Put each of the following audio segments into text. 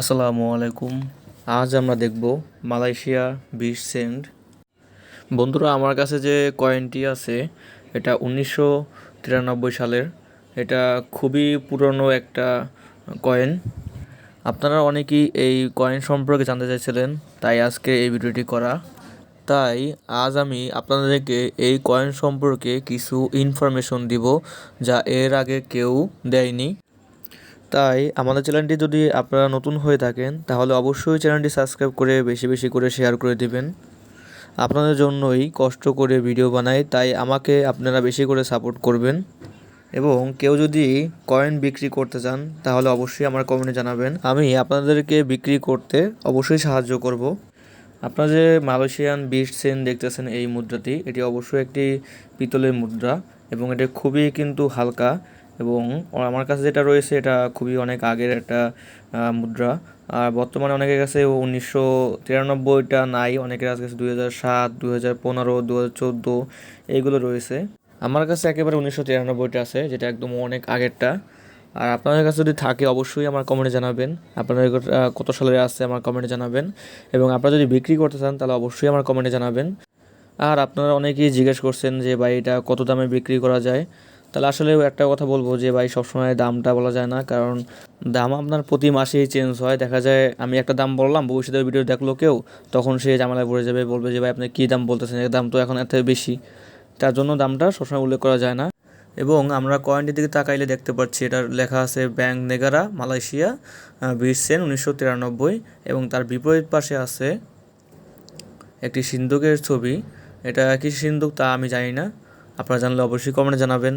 আসসালামু আলাইকুম। আজ আমরা দেখব মালয়েশিয়া বিশ সেন্ট। বন্ধুরা, আমার কাছে যে কয়েনটি আছে, এটা উনিশশো তিরানব্বই সালের। এটা খুবই পুরনো একটা কয়েন। আপনারা অনেকেই এই কয়েন সম্পর্কে জানতে চাইছিলেন, তাই আজকে এই ভিডিওটি করা। তাই আজ আমি আপনাদেরকে এই কয়েন সম্পর্কে কিছু ইনফরমেশন দিব, যা এর আগে কেউ দেয়নি। তাই আমাদের চ্যানেলটি যদি আপনারা নতুন হয়ে থাকেন, তাহলে অবশ্যই চ্যানেলটি সাবস্ক্রাইব করে বেশি বেশি করে শেয়ার করে দিবেন। আপনাদের জন্যই কষ্ট করে ভিডিও বানাই, তাই আমাকে আপনারা বেশি করে সাপোর্ট করবেন। এবং কেউ যদি কয়েন বিক্রি করতে চান, তাহলে অবশ্যই আমার কমেন্টে জানাবেন। আমি আপনাদেরকে বিক্রি করতে অবশ্যই সাহায্য করব। আপনারা যে মালয়েশিয়ান বিশ সেন দেখতেছেন এই মুদ্রাটি, এটি অবশ্যই একটি পিতলের মুদ্রা এবং এটা খুবই কিন্তু হালকা। এবং আমার কাছে যেটা রয়েছে, এটা খুবই অনেক আগের একটা মুদ্রা। আর বর্তমানে অনেকের কাছে উনিশশো তিরানব্বইটা নাই, অনেকের কাছে দুই হাজার সাত, দুই হাজার পনেরো দু হাজার চোদ্দ, এইগুলো রয়েছে। আমার কাছে একেবারে উনিশশো তিরানব্বইটা আছে, যেটা একদম অনেক আগেরটা। আর আপনাদের কাছে যদি থাকে, অবশ্যই আমার কমেন্টে জানাবেন। আপনাদের কত সালের আছে, আমার কমেন্টে জানাবেন। এবং আপনারা যদি বিক্রি করতে চান, তাহলে অবশ্যই আমার কমেন্টে জানাবেন। আর আপনারা অনেকেই জিজ্ঞেস করছেন যে, ভাই, এটা কত দামে বিক্রি করা যায়? তাহলে আসলে একটা কথা বলব যে ভাই সবসময় দামটা বলা যায় না, কারণ দাম আপনার প্রতি মাসেই চেঞ্জ হয়। দেখা যায় আমি একটা দাম বললাম ভবিষ্যতে ভিডিও দেখল কেউ, তখন সে জামালায় পড়ে যাবে, বলবে যে ভাই আপনি কী দাম বলতেছেন? এর দাম তো এখন এত বেশি। তার জন্য দামটা সবসময় উল্লেখ করা যায় না। এবং আমরা কয়েনটির দিকে তাকাইলে দেখতে পাচ্ছি, এটার লেখা আছে ব্যাংক নেগারা, মালয়েশিয়া বিশ সেন উনিশশো তিরানব্বই এবং তার বিপরীত পাশে আছে একটি সিন্ধুকের ছবি। এটা কি সিন্ধুক তা আমি জানি না। আপনারা জানলে অবশ্যই কমেন্টে জানাবেন।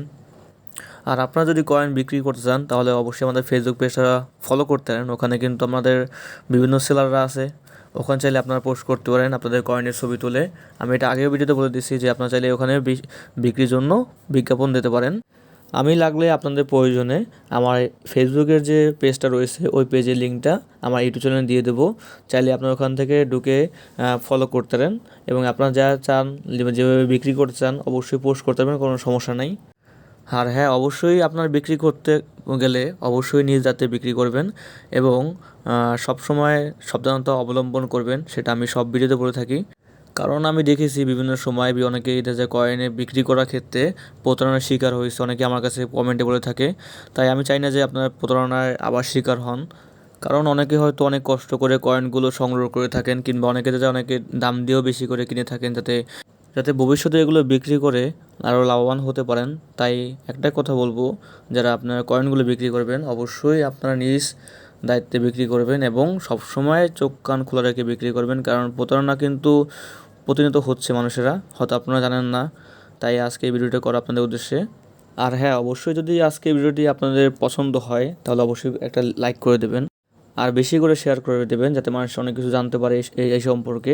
আর আপনারা যদি কয়েন বিক্রি করতে চান, তাহলে অবশ্যই আমাদের ফেসবুক পেজটা ফলো করতে পারেন। ওখানে কিন্তু আমাদের বিভিন্ন সেলাররা আছে। ওখানে চাইলে আপনারা পোস্ট করতে পারেন আপনাদের কয়েনের ছবি তুলে। আমি এটা আগেও ভিডিওতে বলে দিচ্ছি যে আপনারা চাইলে ওখানে বিক্রির জন্য বিজ্ঞাপন দিতে পারেন। আমি লাগলে আপনাদের প্রয়োজনে আমার ফেসবুকের যে পেজটা রয়েছে, ওই পেজের লিঙ্কটা আমার ইউটিউব চ্যানেলে দিয়ে দেবো। চাইলে আপনারা ওখান থেকে ঢুকে ফলো করতে পারেন। এবং আপনারা যা চান, যেভাবে বিক্রি করতে চান, অবশ্যই পোস্ট করতে পারবেন, কোনো সমস্যা নাই। আর হ্যাঁ অবশ্যই আপনার বিক্রি করতে গেলে অবশ্যই নিজ দাঁতে বিক্রি করবেন এবং সব সময় সাবধানতা অবলম্বন করবেন, সেটা আমি সব ভিডিওতে বলে থাকি। কারণ আমি দেখেছি বিভিন্ন সময় অনেকে এটা যে কয়েনে বিক্রি করার ক্ষেত্রে প্রতারণার শিকার হয়েছে, অনেকে আমার কাছে কমেন্টে বলে থাকে। তাই আমি চাই না যে আপনার প্রতারণার আবার শিকার হন। কারণ অনেকে হয়তো অনেক কষ্ট করে কয়েনগুলো সংগ্রহ করে থাকেন, কিংবা অনেকে যাতে অনেকে দাম দিয়েও বেশি করে কিনে থাকেন, যাতে যাতে ভবিষ্যতে এগুলো বিক্রি করে আরও লাভবান হতে পারেন, তাই একটা কথা বলব, যারা আপনার কয়েনগুলো বিক্রি করবেন, অবশ্যই আপনারা নিজ দায়িত্বে বিক্রি করবেন এবং সবসময় চোখ কান খোলা রেখে বিক্রি করবেন, কারণ প্রতারণা কিন্তু প্রতিনিয়ত হচ্ছে মানুষেরা, হয়তো আপনারা জানেন না, তাই আজকে এই ভিডিওটা করা আপনাদের উদ্দেশ্যে। আর হ্যাঁ অবশ্যই যদি আজকে ভিডিওটি আপনাদের পছন্দ হয়, তাহলে অবশ্যই একটা লাইক করে দেবেন, আর বেশি করে শেয়ার করে দেবেন, যাতে মানুষ অনেক কিছু জানতে পারে এই সম্পর্কে।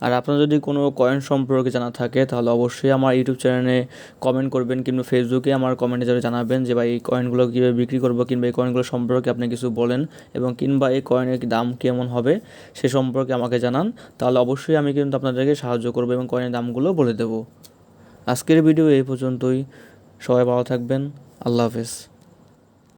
আর আপনার যদি কোনো কয়েন সম্পর্কে জানা থাকে, তাহলে অবশ্যই আমার ইউটিউব চ্যানেলে কমেন্ট করবেন কিংবা ফেসবুকে আমার কমেন্টে যারা জানাবেন যে, ভাই, এই কয়েনগুলো কীভাবে বিক্রি করব কিংবা এই কয়েনগুলো সম্পর্কে আপনি কিছু বলেন এবং কিংবা এই কয়েনের দাম কেমন হবে সে সম্পর্কে আমাকে জানান, তাহলে অবশ্যই আমি কিন্তু আপনাদেরকে সাহায্য করব এবং কয়েনের দামগুলো বলে দেবো। আজকের ভিডিও এই পর্যন্তই। সবাই ভালো থাকবেন। আল্লাহ হাফেজ।